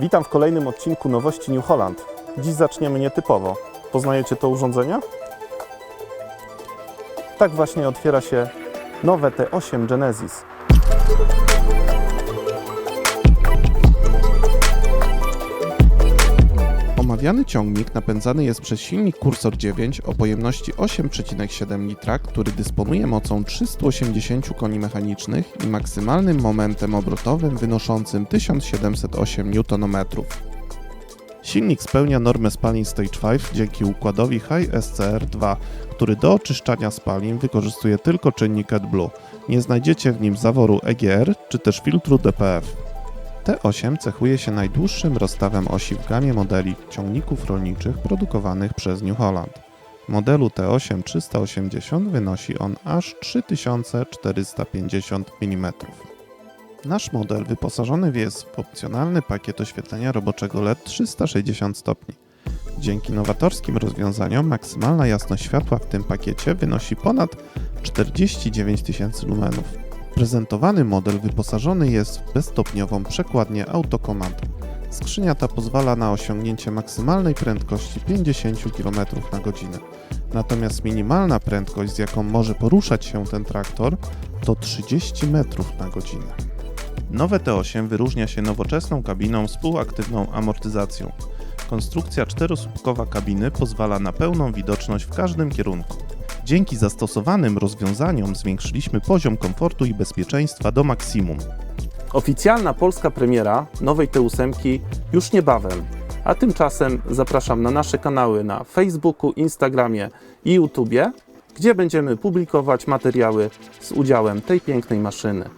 Witam w kolejnym odcinku nowości New Holland. Dziś zaczniemy nietypowo. Poznajecie to urządzenie? Tak właśnie otwiera się nowe T8 Genesis. Omawiany ciągnik napędzany jest przez silnik Cursor 9 o pojemności 8,7 litra, który dysponuje mocą 380 koni mechanicznych i maksymalnym momentem obrotowym wynoszącym 1708 Nm. Silnik spełnia normę spalin Stage 5 dzięki układowi High SCR2, który do oczyszczania spalin wykorzystuje tylko czynnik AdBlue. Nie znajdziecie w nim zaworu EGR czy też filtru DPF. T8 cechuje się najdłuższym rozstawem osi w gamie modeli ciągników rolniczych produkowanych przez New Holland. Modelu T8 380 wynosi on aż 3450 mm. Nasz model wyposażony jest w opcjonalny pakiet oświetlenia roboczego LED 360 stopni. Dzięki nowatorskim rozwiązaniom maksymalna jasność światła w tym pakiecie wynosi ponad 49 tysięcy lumenów. Prezentowany model wyposażony jest w bezstopniową przekładnię autokomand. Skrzynia ta pozwala na osiągnięcie maksymalnej prędkości 50 km na godzinę. Natomiast minimalna prędkość, z jaką może poruszać się ten traktor, to 30 metrów na godzinę. Nowe T8 wyróżnia się nowoczesną kabiną z półaktywną amortyzacją. Konstrukcja czterosłupkowa kabiny pozwala na pełną widoczność w każdym kierunku. Dzięki zastosowanym rozwiązaniom zwiększyliśmy poziom komfortu i bezpieczeństwa do maksimum. Oficjalna polska premiera nowej T8 już niebawem. A tymczasem zapraszam na nasze kanały na Facebooku, Instagramie i YouTubie, gdzie będziemy publikować materiały z udziałem tej pięknej maszyny.